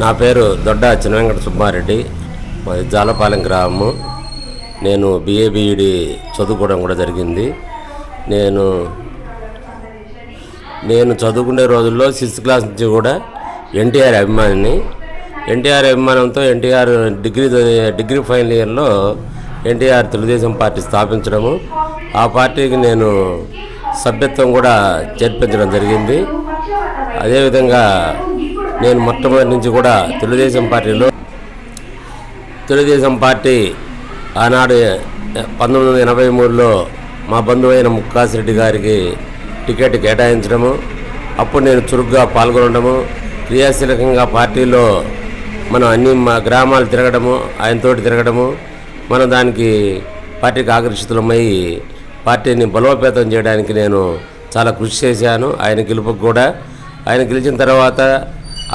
నా పేరు దొడ్డ చినవెంకట సుబ్బారెడ్డి. మాది జాలపాలెం గ్రామము. నేను బిఏ బిఈడి చదువుకోవడం కూడా జరిగింది. నేను నేను చదువుకునే రోజుల్లో సిక్స్త్ క్లాస్ నుంచి కూడా ఎన్టీఆర్ అభిమానిని. ఎన్టీఆర్ అభిమానంతో ఎన్టీఆర్ డిగ్రీ డిగ్రీ ఫైనల్ ఇయర్లో ఎన్టీఆర్ తెలుగుదేశం పార్టీ స్థాపించడము. ఆ పార్టీకి నేను సభ్యత్వం కూడా చేర్పించడం జరిగింది. అదేవిధంగా నేను మొట్టమొదటి నుంచి కూడా తెలుగుదేశం పార్టీలో తెలుగుదేశం పార్టీ ఆనాడు పంతొమ్మిది వందల ఎనభై మూడులో మా బంధువైన ముక్కాసిరెడ్డి గారికి టికెట్ కేటాయించడము అప్పుడు నేను చురుగ్గా పాల్గొనడము క్రియాశీలకంగా పార్టీలో మనం అన్ని మా గ్రామాలు తిరగడము ఆయనతోటి తిరగడము మనం దానికి పార్టీకి ఆకర్షితులమై పార్టీని బలోపేతం చేయడానికి నేను చాలా కృషి చేశాను. ఆయన గెలుపుకు కూడా. ఆయన గెలిచిన తర్వాత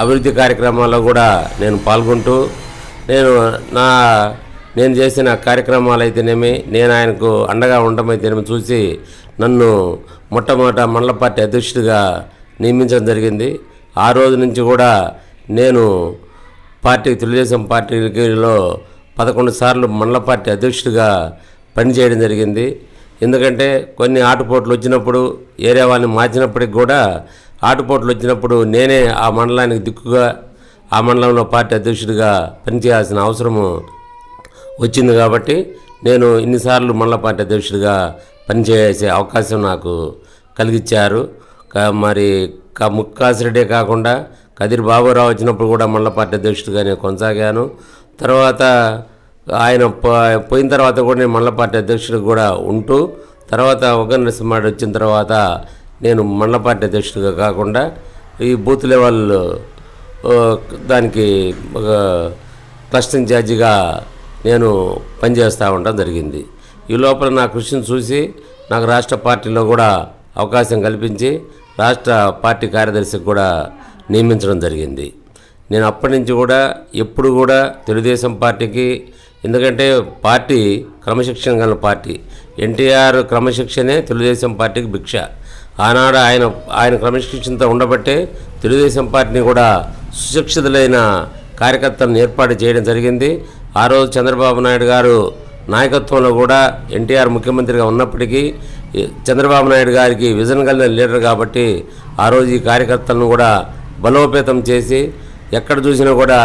అభివృద్ధి కార్యక్రమాల్లో కూడా నేను పాల్గొంటూ నేను నా నేను చేసిన కార్యక్రమాలు అయితేనేమి నేను ఆయనకు అండగా ఉండడం అయితేనేమి చూసి నన్ను మొట్టమొదట మండల పార్టీ అధ్యక్షుడిగా నియమించడం జరిగింది. ఆ రోజు నుంచి కూడా నేను పార్టీ తెలుగుదేశం పార్టీలో పదకొండు సార్లు మండల పార్టీ అధ్యక్షుడిగా పనిచేయడం జరిగింది. ఎందుకంటే కొన్ని ఆటుపోట్లు వచ్చినప్పుడు ఏరియా వాళ్ళని మార్చినప్పటికి కూడా ఆటుపోట్లు వచ్చినప్పుడు నేనే ఆ మండలానికి దిక్కుగా ఆ మండలంలో పార్టీ అధ్యక్షుడిగా పనిచేయాల్సిన అవసరము వచ్చింది కాబట్టి నేను ఇన్నిసార్లు మండల పార్టీ అధ్యక్షుడిగా పనిచేసే అవకాశం నాకు కలిగించారు మరి ముక్కాసిరెడ్డే కాకుండా కదిరి బాబురావు వచ్చినప్పుడు కూడా మండల పార్టీ అధ్యక్షుడిగా నేను కొనసాగాను. తర్వాత ఆయన పోయిన తర్వాత కూడా నేను మండల పార్టీ అధ్యక్షుడికి కూడా ఉంటూ తర్వాత ఒక నరసింహాడు వచ్చిన తర్వాత నేను మండల పార్టీ అధ్యక్షుడిగా కాకుండా ఈ బూత్ లెవెల్ దానికి ఒక ట్రస్ట్ ఇన్ఛార్జిగా నేను పనిచేస్తూ ఉండడం జరిగింది. ఈ లోపల నా కృషిని చూసి నాకు రాష్ట్ర పార్టీలో కూడా అవకాశం కల్పించి రాష్ట్ర పార్టీ కార్యదర్శికి కూడా నియమించడం జరిగింది. నేను అప్పటి నుంచి కూడా ఎప్పుడు కూడా తెలుగుదేశం పార్టీకి ఎందుకంటే పార్టీ క్రమశిక్షణ గల పార్టీ. ఎన్టీఆర్ క్రమశిక్షణే తెలుగుదేశం పార్టీకి భిక్ష. ఆనాడు ఆయన ఆయన క్రమశిక్షణతో ఉండబట్టే తెలుగుదేశం పార్టీని కూడా సుశిక్షితులైన కార్యకర్తలను ఏర్పాటు చేయడం జరిగింది. ఆ రోజు చంద్రబాబు నాయుడు గారు నాయకత్వంలో కూడా ఎన్టీఆర్ ముఖ్యమంత్రిగా ఉన్నప్పటికీ చంద్రబాబు నాయుడు గారికి విజన్ కలిగిన లీడర్ కాబట్టి ఆ రోజు ఈ కార్యకర్తలను కూడా బలోపేతం చేసి ఎక్కడ చూసినా కూడా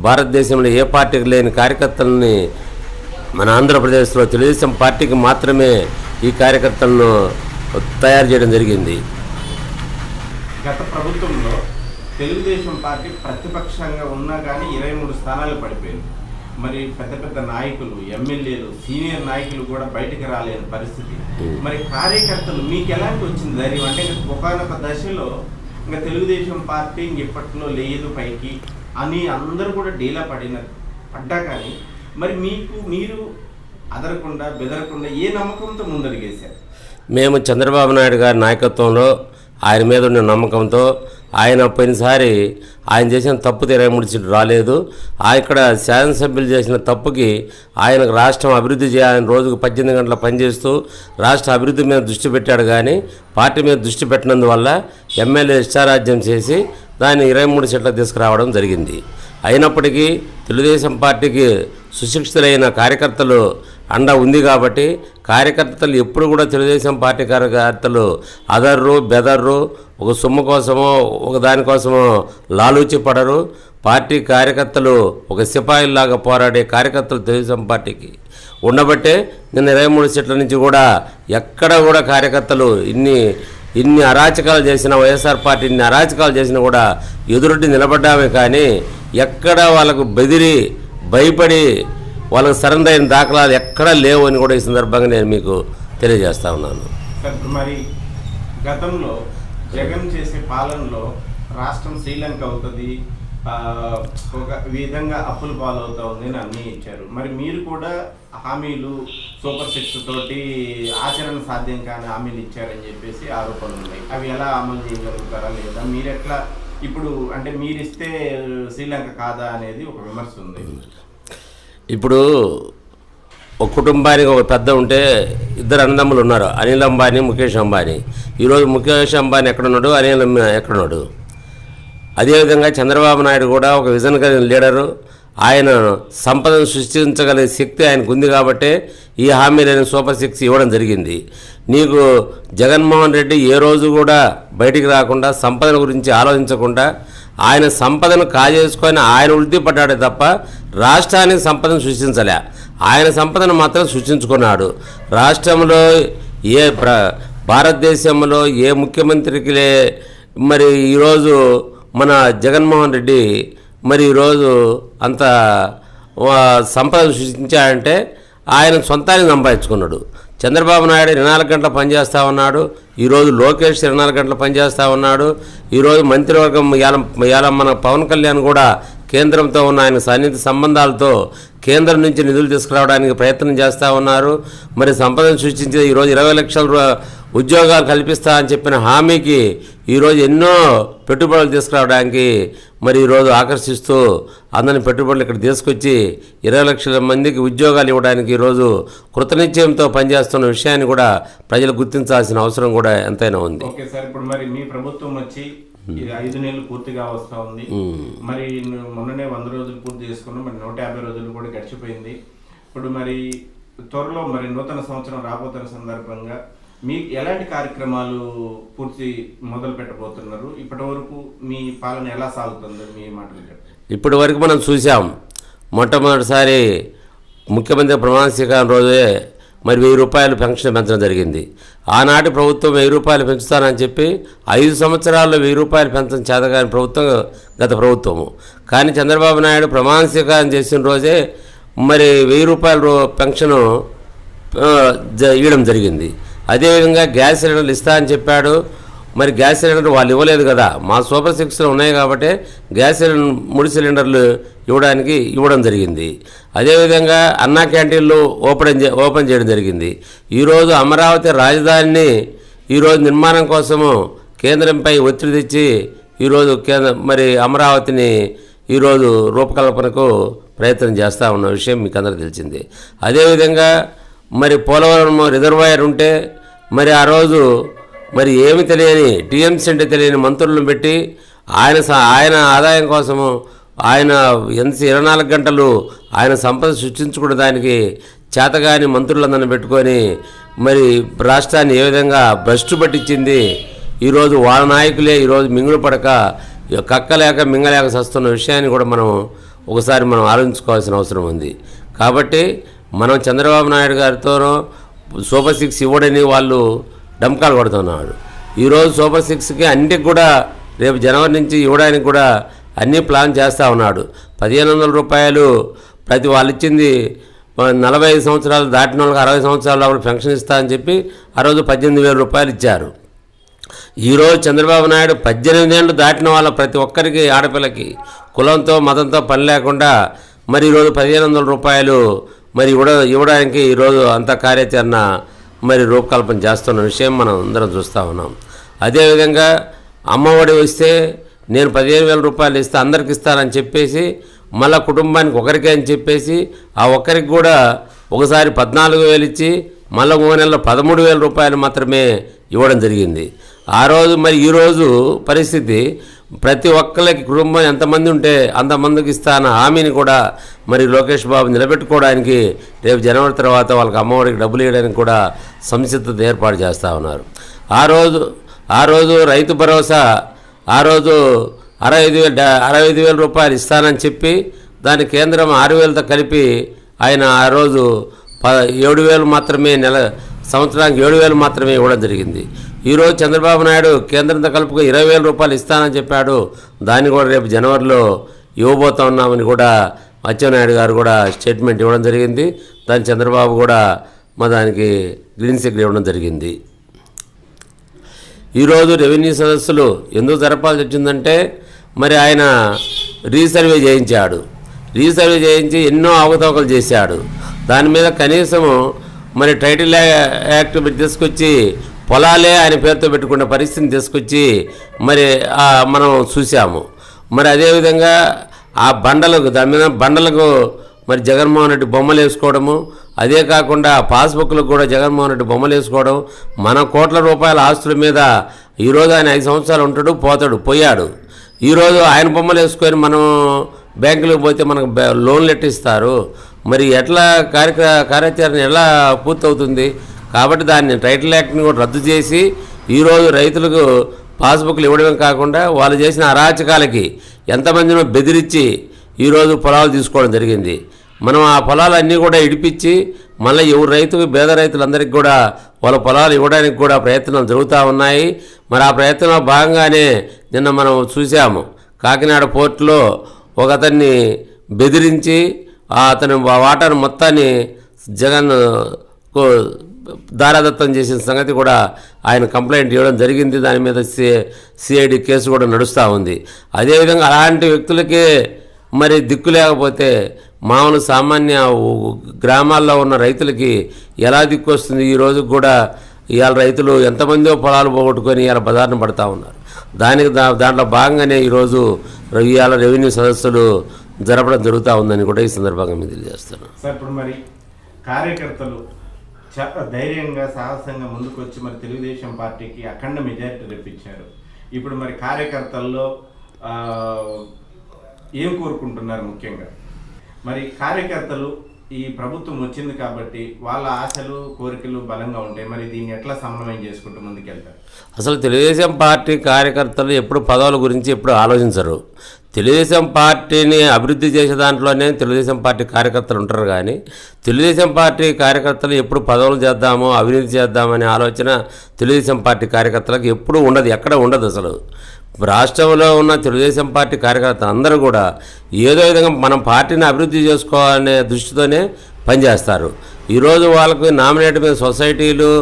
భారతదేశంలో ఏ పార్టీకి లేని కార్యకర్తలని మన ఆంధ్రప్రదేశ్లో తెలుగుదేశం పార్టీకి మాత్రమే ఈ కార్యకర్తలను తయారు చేయడం జరిగింది. గత ప్రభుత్వంలో తెలుగుదేశం పార్టీ ప్రతిపక్షంగా ఉన్నా కానీ ఇరవై మూడు స్థానాలు పడిపోయింది. మరి పెద్ద పెద్ద నాయకులు ఎమ్మెల్యేలు సీనియర్ నాయకులు కూడా బయటికి రాలేని పరిస్థితి. మరి కార్యకర్తలు మీకు ఎలాంటి వచ్చింది ధైర్యం? అంటే ఒకనొక దశలో ఇంకా తెలుగుదేశం పార్టీ ఇప్పట్లో లేదు పైకి అని అందరూ కూడా డీలా పడిన పడ్డా కానీ మరి మీకు మీరు అదరకుండా బెదరకుండా ఏ నమ్మకంతో ముందడిగేశారు? మేము చంద్రబాబు నాయుడు గారి నాయకత్వంలో ఆయన మీద ఉన్న నమ్మకంతో ఆయన పోయినసారి ఆయన చేసిన తప్పు ఇరవై మూడు సీట్లు రాలేదు ఇక్కడ శాసనసభ్యులు చేసిన తప్పుకి ఆయనకు రాష్ట్రం అభివృద్ధి చేయాలని రోజుకు పద్దెనిమిది గంటల పనిచేస్తూ రాష్ట్ర అభివృద్ధి మీద దృష్టి పెట్టాడు కానీ పార్టీ మీద దృష్టి పెట్టినందువల్ల ఎమ్మెల్యే ఇష్టారాజ్యం చేసి దాన్ని ఇరవై మూడు సీట్లకు తీసుకురావడం జరిగింది. అయినప్పటికీ తెలుగుదేశం పార్టీకి సుశిక్షితులైన కార్యకర్తలు అండ ఉంది కాబట్టి కార్యకర్తలు ఎప్పుడు కూడా తెలుగుదేశం పార్టీ కార్యకర్తలు అదర్రు బెదర్రు ఒక సొమ్ము కోసమో ఒక దానికోసమో లాలూచి పడరు. పార్టీ కార్యకర్తలు ఒక సిపాయిల్లాగా పోరాడే కార్యకర్తలు తెలుగుదేశం పార్టీకి. ఉండబట్టే నిన్న ఇరవై మూడు సీట్ల నుంచి కూడా ఎక్కడ కూడా కార్యకర్తలు ఇన్ని ఇన్ని అరాచకాలు చేసిన వైఎస్ఆర్ పార్టీ ఇన్ని అరాచకాలు చేసినా కూడా ఎదురొడ్డి నిలబడ్డామే కానీ ఎక్కడ వాళ్ళకు బెదిరి భయపడి వాళ్ళకి సరెండర్ అయిన దాఖలాలు ఎక్కడా లేవు అని కూడా ఈ సందర్భంగా నేను మీకు తెలియజేస్తా ఉన్నాను. మరి గతంలో జగన్ చేసే పాలనలో రాష్ట్రం శ్రీలంక అవుతుంది ఒక విధంగా అప్పులు పాలవుతా ఉంది అని అన్నీ ఇచ్చారు. మరి మీరు కూడా హామీలు సూపర్ సిక్స్ తోటి ఆచరణ సాధ్యం కాని హామీలు ఇచ్చారని చెప్పేసి ఆరోపణలు ఉన్నాయి. అవి ఎలా అమలు చేయగలుగుతారా లేదా? మీరు ఎట్లా ఇప్పుడు అంటే మీరు ఇస్తే శ్రీలంక కాదా అనేది ఒక విమర్శ ఉంది. ఇప్పుడు ఒక కుటుంబానికి ఒక పెద్ద ఉంటే ఇద్దరు అన్నదమ్ములు ఉన్నారు. అనిల్ అంబానీ ముఖేష్ అంబానీ. ఈరోజు ముఖేష్ అంబానీ ఎక్కడున్నాడు? అనిల్ అంబా- ఎక్కడున్నాడు? అదేవిధంగా చంద్రబాబు నాయుడు కూడా ఒక విజన్ కలిగిన లీడరు. ఆయన సంపదను సృష్టించగలిగే శక్తి ఆయనకు ఉంది కాబట్టే ఈ హామీలను సూపర్ సిక్స్ ఇవ్వడం జరిగింది. నీకు జగన్మోహన్ రెడ్డి ఏ రోజు కూడా బయటికి రాకుండా సంపదన గురించి ఆలోచించకుండా ఆయన సంపదను కాజేసుకొని ఆయన వృద్ధి పడ్డాడే తప్ప రాష్ట్రానికి సంపదను సృష్టించలే. ఆయన సంపదను మాత్రం సృష్టించుకున్నాడు. రాష్ట్రంలో ఏ ప్ర భారతదేశంలో ఏ ముఖ్యమంత్రికి లే మరి ఈరోజు మన జగన్మోహన్ రెడ్డి మరి ఈరోజు అంత సంపద సృష్టించాడంటే ఆయన సొంతాన్ని సంపాదించుకున్నాడు. చంద్రబాబు నాయుడు ఇరవై నాలుగు గంటలు పనిచేస్తూ ఉన్నాడు. ఈరోజు లోకేష్ ఇరవై నాలుగు గంటలు పనిచేస్తూ ఉన్నాడు. ఈరోజు మంత్రివర్గం ఇవాళ ఇవాళ మన పవన్ కళ్యాణ్ కూడా కేంద్రంతో ఉన్న ఆయన సన్నిహిత సంబంధాలతో కేంద్రం నుంచి నిధులు తీసుకురావడానికి ప్రయత్నం చేస్తూ ఉన్నారు. మరి సంపదను సృష్టించే ఈరోజు ఇరవై లక్షల ఉద్యోగాలు కల్పిస్తా అని చెప్పిన హామీకి ఈరోజు ఎన్నో పెట్టుబడులు తీసుకురావడానికి మరి ఈరోజు ఆకర్షిస్తూ అందరిని పెట్టుబడులు ఇక్కడ తీసుకొచ్చి ఇరవై లక్షల మందికి ఉద్యోగాలు ఇవ్వడానికి ఈరోజు కృతనిశ్చయంతో పనిచేస్తున్న విషయాన్ని కూడా ప్రజలు గుర్తించాల్సిన అవసరం కూడా ఎంతైనా ఉంది. ఓకే సార్ ఇప్పుడు మరి మీ ప్రభుత్వం వచ్చి ఇది ఐదు నెలలు పూర్తిగా వస్తా ఉంది. మరి మొన్ననే వంద రోజులు పూర్తి చేసుకున్నాం. మరి నూట యాభై రోజులు కూడా గడిచిపోయింది. ఇప్పుడు మరి త్వరలో మరి నూతన సంవత్సరం రాబోతున్న సందర్భంగా మీ ఎలాంటి కార్యక్రమాలు పూర్తి మొదలు పెట్టబోతున్నారు? ఇప్పటి వరకు మీ పాలన ఎలా సాగుతుందో? మీ మాటలు ఇప్పటి వరకు మనం చూసాం మొట్టమొదటిసారి ముఖ్యమంత్రి ప్రమాణ స్వీకారం రోజే మరి వెయ్యి రూపాయలు పెన్షన్ పెంచడం జరిగింది. ఆనాటి ప్రభుత్వం వెయ్యి రూపాయలు పెంచుతానని చెప్పి ఐదు సంవత్సరాల్లో వెయ్యి రూపాయలు పెంచడం చేతగాని ప్రభుత్వం గత ప్రభుత్వము. కానీ చంద్రబాబు నాయుడు ప్రమాణ స్వీకారం చేసిన రోజే మరి వెయ్యి రూపాయల రూ- ఇవ్వడం జరిగింది. అదేవిధంగా గ్యాస్ సిలిండర్లు ఇస్తా అని చెప్పాడు. మరి గ్యాస్ సిలిండర్ వాళ్ళు ఇవ్వలేదు కదా. మా సూపర్ సిక్స్లో ఉన్నాయి కాబట్టి గ్యాస్ సిలిండర్ మూడు సిలిండర్లు ఇవ్వడానికి ఇవ్వడం జరిగింది. అదేవిధంగా అన్నా క్యాంటీన్లు ఓపెన్ చే- ఓపెన్ చేయడం జరిగింది. ఈరోజు అమరావతి రాజధానిని ఈరోజు నిర్మాణం కోసము కేంద్రంపై ఒత్తిడి తెచ్చి ఈరోజు కేంద్ర మరి అమరావతిని ఈరోజు రూపకల్పనకు ప్రయత్నం చేస్తూ ఉన్న విషయం మీకు అందరికీ తెలిసింది. అదేవిధంగా మరి పోలవరం రిజర్వాయర్ ఉంటే మరి ఆ రోజు మరి ఏమి తెలియని టీఎంసీ అంటే తెలియని మంత్రులను పెట్టి ఆయన స- ఆయన ఆదాయం కోసము ఆయన ఎంత ఇరవై నాలుగు గంటలు ఆయన సంపద సృష్టించుకునే దానికి చేతగాని మంత్రులందరిని పెట్టుకొని మరి రాష్ట్రాన్ని ఏ విధంగా భ్రష్టు పట్టించింది ఈరోజు వాళ్ళ నాయకులే ఈరోజు మింగులు పడక కక్కలేక మింగలేక సస్తున్న విషయాన్ని కూడా మనం ఒకసారి మనం ఆలోచించుకోవాల్సిన అవసరం ఉంది. కాబట్టి మనం చంద్రబాబు నాయుడు గారితోనో సూపర్ సిక్స్ ఇవ్వడని వాళ్ళు డంకాలు కొడుతున్నారు. ఈరోజు సూపర్ సిక్స్కి అన్నిటికి కూడా రేపు జనవరి నుంచి ఇవ్వడానికి కూడా అన్నీ ప్లాన్ చేస్తూ ఉన్నాడు. పదిహేను వందల రూపాయలు ప్రతి వాళ్ళు ఇచ్చింది నలభై ఐదు సంవత్సరాలు దాటిన వాళ్ళకి అరవై సంవత్సరాల లోపల పెన్షన్ ఇస్తా అని చెప్పి ఆ రోజు పద్దెనిమిది వేల రూపాయలు ఇచ్చారు. ఈరోజు చంద్రబాబు నాయుడు పద్దెనిమిది ఏళ్ళు దాటిన వాళ్ళ ప్రతి ఒక్కరికి ఆడపిల్లకి కులంతో మతంతో పని లేకుండా మరి ఈరోజు పదిహేను వందల రూపాయలు మరి ఇవ్వడ ఇవ్వడానికి ఈరోజు అంత కార్యాచరణ మరి రూపకల్పన చేస్తున్న విషయం మనం అందరం చూస్తూ ఉన్నాం. అదేవిధంగా అమ్మఒడి వస్తే నేను పదిహేను వేల రూపాయలు ఇస్తే అందరికి ఇస్తానని చెప్పేసి మళ్ళా కుటుంబానికి ఒకరికే అని చెప్పేసి ఆ ఒక్కరికి కూడా ఒకసారి పద్నాలుగు వేలు ఇచ్చి మళ్ళీ ఒక నెలలో పదమూడు వేల రూపాయలు మాత్రమే ఇవ్వడం జరిగింది. ఆ రోజు మరి ఈరోజు పరిస్థితి ప్రతి ఒక్కరికి కుటుంబం ఎంతమంది ఉంటే అంతమందికి ఇస్తాన హామీని కూడా మరి లోకేష్ బాబు నిలబెట్టుకోవడానికి రేపు జనవరి తర్వాత వాళ్ళకి అమ్మఒడికి డబ్బులు ఇవ్వడానికి కూడా సంసిద్ధత ఏర్పాటు చేస్తూ ఉన్నారు. ఆ రోజు ఆ రోజు రైతు భరోసా ఆ రోజు అరవై ఐదు వేల అరవై ఐదు వేల రూపాయలు ఇస్తానని చెప్పి దాని కేంద్రం ఆరు వేలతో కలిపి ఆయన ఆ రోజు ప ఏడు వేలు మాత్రమే నెల సంవత్సరానికి ఏడు వేలు మాత్రమే ఇవ్వడం జరిగింది. ఈరోజు చంద్రబాబు నాయుడు కేంద్రంతో కలుపుకు ఇరవై వేల రూపాయలు ఇస్తానని చెప్పాడు. దాన్ని కూడా రేపు జనవరిలో ఇవ్వబోతా ఉన్నామని కూడా అచ్చెన్నాయుడు గారు కూడా స్టేట్మెంట్ ఇవ్వడం జరిగింది. దాన్ని చంద్రబాబు కూడా మా దానికి గ్రీన్ సిగ్నల్ ఇవ్వడం జరిగింది. ఈరోజు రెవెన్యూ సదస్సులు ఎందుకు జరపాల్సి వచ్చిందంటే మరి ఆయన రీసర్వే చేయించాడు. రీసర్వే చేయించి ఎన్నో అవకతవకలు చేశాడు. దాని మీద కనీసము మరి టైటిల్ యాక్ట్ తీసుకొచ్చి పొలాలే ఆయన పేరుతో పెట్టుకున్న పరిస్థితిని తీసుకొచ్చి మరి మనం చూసాము మరి అదేవిధంగా ఆ బండలకు దాని మీద బండలకు మరి జగన్మోహన్ రెడ్డి బొమ్మలు వేసుకోవడము. అదే కాకుండా పాస్బుక్లకు కూడా జగన్మోహన్ రెడ్డి బొమ్మలు వేసుకోవడం. మన కోట్ల రూపాయల ఆస్తుల మీద ఈరోజు ఆయన ఐదు సంవత్సరాలు ఉంటాడు పోతాడు పోయాడు. ఈరోజు ఆయన బొమ్మలు వేసుకొని మనం బ్యాంకులకు పోతే మనకు లోన్లు ఎట్టిస్తారు మరి ఎట్లా కార్యక్ర కార్యాచరణ ఎలా పూర్తవుతుంది? కాబట్టి దాన్ని టైటిల్ యాక్ట్ని కూడా రద్దు చేసి ఈరోజు రైతులకు పాస్బుక్లు ఇవ్వడమే కాకుండా వాళ్ళు చేసిన అరాచకాలకి ఎంతమందినో బెదిరించి ఈరోజు పొలాలు తీసుకోవడం జరిగింది. మనం ఆ పొలాలన్నీ కూడా ఇడిపించి మళ్ళీ ఎవరు రైతుకు పేద రైతులందరికీ కూడా వాళ్ళ పొలాలు ఇవ్వడానికి కూడా ప్రయత్నాలు జరుగుతూ ఉన్నాయి. మరి ఆ ప్రయత్నంలో భాగంగానే నిన్న మనం చూసాము కాకినాడ పోర్టులో ఒక అతన్ని బెదిరించి ఆ అతని వాటాను మొత్తాన్ని జగన్ దారాదత్తం చేసిన సంగతి కూడా ఆయన కంప్లైంట్ ఇవ్వడం జరిగింది. దాని మీద సి సిఐడి కేసు కూడా నడుస్తూ ఉంది. అదేవిధంగా అలాంటి వ్యక్తులకే మరి దిక్కు లేకపోతే మామూలు సామాన్య గ్రామాల్లో ఉన్న రైతులకి ఎలా దిక్కు వస్తుంది ఈ రోజు కూడా ఇవాళ రైతులు ఎంతమందో పొలాలు పోగొట్టుకొని ఇవాళ బజార్న పడతా ఉన్నారు. దానికి దా దాంట్లో భాగంగానే ఈరోజు ఇవాళ రెవెన్యూ సదస్సులు జరపడం జరుగుతూ ఉందని కూడా ఈ సందర్భంగా మేము తెలియజేస్తున్నాను. సార్ ఇప్పుడు మరి కార్యకర్తలు చాలా ధైర్యంగా సాహసంగా ముందుకొచ్చి మరి తెలుగుదేశం పార్టీకి అఖండ మెజారిటీ తెప్పించారు. ఇప్పుడు మరి కార్యకర్తల్లో ఏం కోరుకుంటున్నారు ముఖ్యంగా? మరి కార్యకర్తలు ఈ ప్రభుత్వం వచ్చింది కాబట్టి వాళ్ళ ఆశలు కోరికలు బలంగా ఉంటాయి. మరి దీన్ని ఎట్లా సమన్వయం చేసుకుంటూ ముందుకెళ్తారు? అసలు తెలుగుదేశం పార్టీ కార్యకర్తలు ఎప్పుడు పదవుల గురించి ఎప్పుడు ఆలోచించరు. తెలుగుదేశం పార్టీని అభివృద్ధి చేసే దాంట్లోనే తెలుగుదేశం పార్టీ కార్యకర్తలు ఉంటారు కానీ తెలుగుదేశం పార్టీ కార్యకర్తలు ఎప్పుడు పదవులు చేద్దామో అవినీతి చేద్దామనే ఆలోచన తెలుగుదేశం పార్టీ కార్యకర్తలకు ఎప్పుడూ ఉండదు ఎక్కడ ఉండదు అసలు. రాష్ట్రంలో ఉన్న తెలుగుదేశం పార్టీ కార్యకర్తలు అందరూ కూడా ఏదో విధంగా మనం పార్టీని అభివృద్ధి చేసుకోవాలనే దృష్టితోనే పనిచేస్తారు. ఈరోజు వాళ్ళకు నామినేట్ మీద సొసైటీలు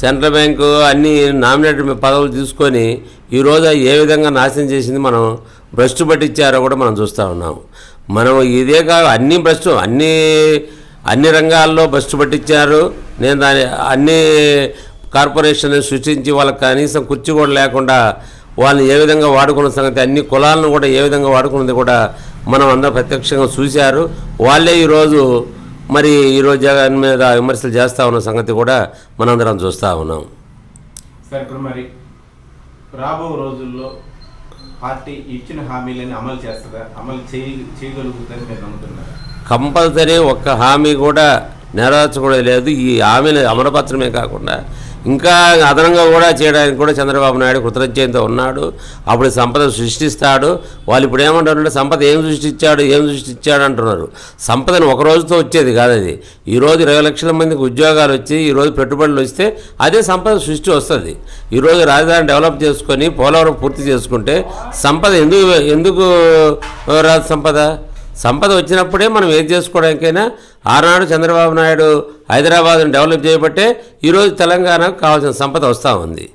సెంట్రల్ బ్యాంకు అన్ని నామినేట్ మీద పదవులు తీసుకొని ఈరోజు ఏ విధంగా నాశనం చేసింది మనం భ్రష్టు పట్టించారో కూడా మనం చూస్తూ ఉన్నాము మనం ఇదే కాదు అన్ని భ్రష్టు అన్ని అన్ని రంగాల్లో భ్రష్టు పట్టించారు. నేను దాని అన్ని కార్పొరేషన్ సృష్టించి వాళ్ళకి కనీసం కుర్చీ కూడా లేకుండా వాళ్ళని ఏ విధంగా వాడుకున్న సంగతి అన్ని కులాలను కూడా ఏ విధంగా వాడుకున్నది కూడా మనం అందరం ప్రత్యక్షంగా చూశారు. వాళ్ళే ఈరోజు మరి ఈరోజు జగన్ మీద విమర్శలు చేస్తూ ఉన్న సంగతి కూడా మనందరం చూస్తూ ఉన్నాం. సార్ ఇప్పుడు మరి రాబో రోజుల్లో పార్టీ ఇచ్చిన హామీలని అమలు చేస్తుందా? అమలు చేయ చేయగలుగుతుందని మీరు నమ్ముతున్నారు? కంపల్సరీ ఒక్క హామీ కూడా నెరవేర్చకూడదు లేదు. ఈ హామీని అమలుపరచడమే కాకుండా ఇంకా అదనంగా కూడా చేయడానికి కూడా చంద్రబాబు నాయుడు కృతజ్ఞతతో ఉన్నాడు. అప్పుడు సంపద సృష్టిస్తాడు. వాళ్ళు ఇప్పుడు ఏమంటారంటే సంపద ఏం సృష్టించాడు ఏం సృష్టించాడు అంటున్నారు. సంపదను ఒక రోజుతో వచ్చేది కాదు అది. ఈరోజు ఇరవై లక్షల మందికి ఉద్యోగాలు వచ్చి ఈరోజు పెట్టుబడులు వస్తే అదే సంపద సృష్టి వస్తుంది. ఈరోజు రాజధాని డెవలప్ చేసుకొని పోలవరం పూర్తి చేసుకుంటే సంపద ఎందుకు ఎందుకు రాదు సంపద? సంపద వచ్చినప్పుడే మనం ఏం చేసుకోవడానికైనా ఆనాడు చంద్రబాబు నాయుడు హైదరాబాద్ను డెవలప్ చేయబట్టే ఈరోజు తెలంగాణకు కావాల్సిన సంపద వస్తూ ఉంది.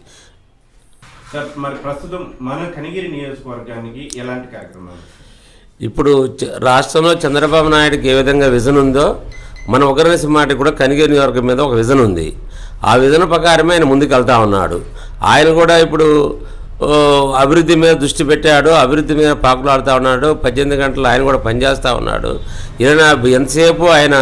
సార్ మరి ప్రస్తుతం మన కనిగిరి నియోజకవర్గానికి ఎలాంటి కార్యక్రమాలు? ఇప్పుడు రాష్ట్రంలో చంద్రబాబు నాయుడుకి ఏ విధంగా విజన్ ఉందో మన ఒకరి సింహాటికి కూడా కనిగిరి నియోజకవర్గం మీద ఒక విజన్ ఉంది. ఆ విజన్ ప్రకారమే ఆయన ముందుకు వెళ్తా ఉన్నాడు. ఆయన కూడా ఇప్పుడు అభివృద్ధి మీద దృష్టి పెట్టాడు అభివృద్ధి మీద పాకులాడుతూ ఉన్నాడు పద్దెనిమిది గంటలు ఆయన కూడా పనిచేస్తూ ఉన్నాడు. ఈయన ఎంతసేపు ఆయన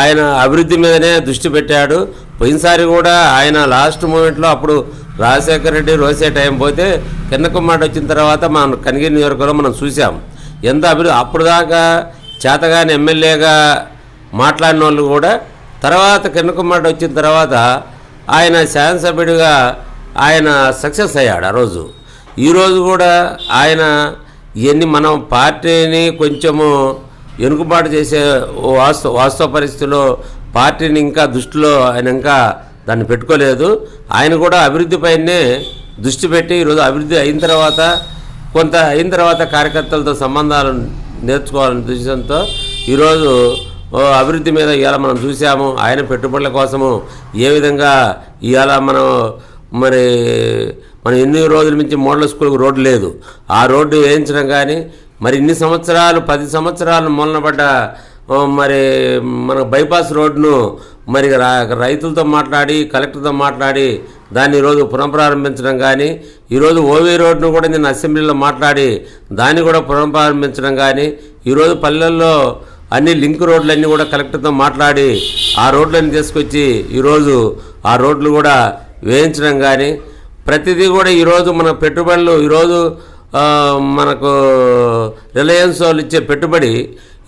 ఆయన అభివృద్ధి మీదనే దృష్టి పెట్టాడు. పోయినసారి కూడా ఆయన లాస్ట్ మూమెంట్లో అప్పుడు రాజశేఖర రెడ్డి రోసే టైం పోతే కింద వచ్చిన తర్వాత మనం కనిగిరి నియోజకవర్గంలో మనం చూసాం ఎంత అభివృద్ధి అప్పుడు దాకా చేతగాని ఎమ్మెల్యేగా మాట్లాడిన వాళ్ళు కూడా తర్వాత కింద వచ్చిన తర్వాత ఆయన శాసనసభ్యుడిగా ఆయన సక్సెస్ అయ్యాడు ఆ రోజు. ఈరోజు కూడా ఆయన ఇవన్నీ మనం పార్టీని కొంచెము వెనుకబాటు చేసే వాస్తవ వాస్తవ పరిస్థితిలో పార్టీని ఇంకా దృష్టిలో ఆయన ఇంకా దాన్ని పెట్టుకోలేదు. ఆయన కూడా అభివృద్ధిపైనే దృష్టి పెట్టి ఈరోజు అభివృద్ధి అయిన తర్వాత కొంత అయిన తర్వాత కార్యకర్తలతో సంబంధాలు నేర్చుకోవాలనే ఉద్దేశంతో ఈరోజు ఓ అభివృద్ధి మీద ఇవాళ మనం చూసాము. ఆయన పెట్టుబడుల కోసము ఏ విధంగా ఇవాళ మనం మరి మనం ఎన్ని రోజుల నుంచి మోడల్ స్కూల్కి రోడ్డు లేదు. ఆ రోడ్డు వేయించడం కానీ మరి ఇన్ని సంవత్సరాలు పది సంవత్సరాలు మూలనబడ్డ మరి మన బైపాస్ రోడ్ను మరి రైతులతో మాట్లాడి కలెక్టర్తో మాట్లాడి దాన్ని ఈరోజు పునఃప్రారంభించడం కానీ ఈరోజు ఓవీ రోడ్ను కూడా నేను అసెంబ్లీలో మాట్లాడి దాన్ని కూడా పునఃప్రారంభించడం కానీ ఈరోజు పల్లెల్లో అన్ని లింక్ రోడ్లన్నీ కూడా కలెక్టర్తో మాట్లాడి ఆ రోడ్లన్నీ తీసుకొచ్చి ఈరోజు ఆ రోడ్లు కూడా వేయించడం కానీ ప్రతిదీ కూడా ఈరోజు మన పెట్టుబడులు ఈరోజు మనకు రిలయన్స్ వాళ్ళు ఇచ్చే పెట్టుబడి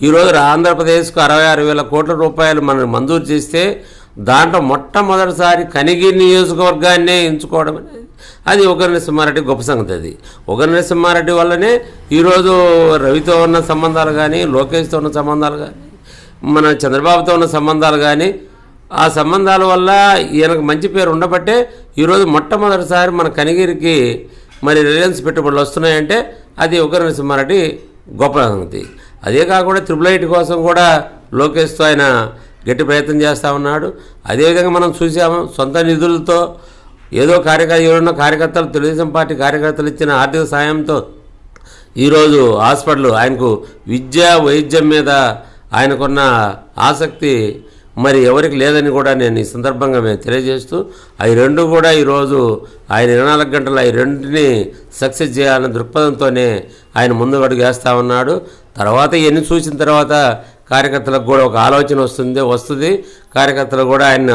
ఈరోజు ఆంధ్రప్రదేశ్కు అరవై ఆరు వేల కోట్ల రూపాయలు మనం మంజూరు చేస్తే దాంట్లో మొట్టమొదటిసారి కనిగిరి నియోజకవర్గాన్నే ఎంచుకోవడం అది ఒకరి నరసింహారెడ్డి గొప్ప సంగతి అది. ఒకరి నరసింహారెడ్డి వల్లనే ఈరోజు రవితో ఉన్న సంబంధాలు కానీ లోకేష్తో ఉన్న సంబంధాలు కానీ మన చంద్రబాబుతో ఉన్న సంబంధాలు కానీ ఆ సంబంధాల వల్ల ఈయనకు మంచి పేరు ఉండబట్టే ఈరోజు మొట్టమొదటిసారి మన కనిగిరికి మరి రిలయన్స్ పెట్టుబడులు వస్తున్నాయంటే అది ఒక నరసింహారెడ్డి గొప్ప సంగతి. అదే కాకుండా త్రిపుల్ ఐటీ కోసం కూడా లోకేష్తో ఆయన గట్టి ప్రయత్నం చేస్తూ ఉన్నాడు. అదేవిధంగా మనం చూసాము సొంత నిధులతో ఏదో కార్యకర్త ఎవరున్న కార్యకర్తలు తెలుగుదేశం పార్టీ కార్యకర్తలు ఇచ్చిన ఆర్థిక సాయంతో ఈరోజు హాస్పిటల్ ఆయనకు విద్య వైద్యం మీద ఆయనకున్న ఆసక్తి మరి ఎవరికి లేదని కూడా నేను ఈ సందర్భంగా మేము తెలియజేస్తూ అవి రెండు కూడా ఈరోజు ఆయన ఇరవై నాలుగు గంటలు రెండుని సక్సెస్ చేయాలన్న దృక్పథంతోనే ఆయన ముందు అడుగు వేస్తూ ఉన్నాడు. తర్వాత ఇవన్నీ చూసిన తర్వాత కార్యకర్తలకు కూడా ఒక ఆలోచన వస్తుంది వస్తుంది. కార్యకర్తలు కూడా ఆయన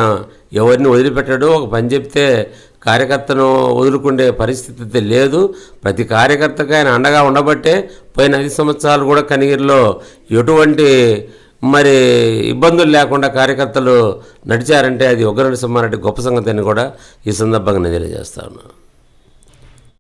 ఎవరిని వదిలిపెట్టాడు ఒక పని చెప్తే కార్యకర్తను వదులుకుండే పరిస్థితి అయితే లేదు. ప్రతి కార్యకర్తకు ఆయన అండగా ఉండబట్టే పోయిన ఐదు సంవత్సరాలు కూడా కనిగిరిలో ఎటువంటి మరి ఇబ్బందులు లేకుండా కార్యకర్తలు నడిచారంటే అది ఉగ్ర నరసింహారెడ్డి గొప్ప సంగతి అని కూడా ఈ సందర్భంగా నేను తెలియజేస్తా ఉన్నాను.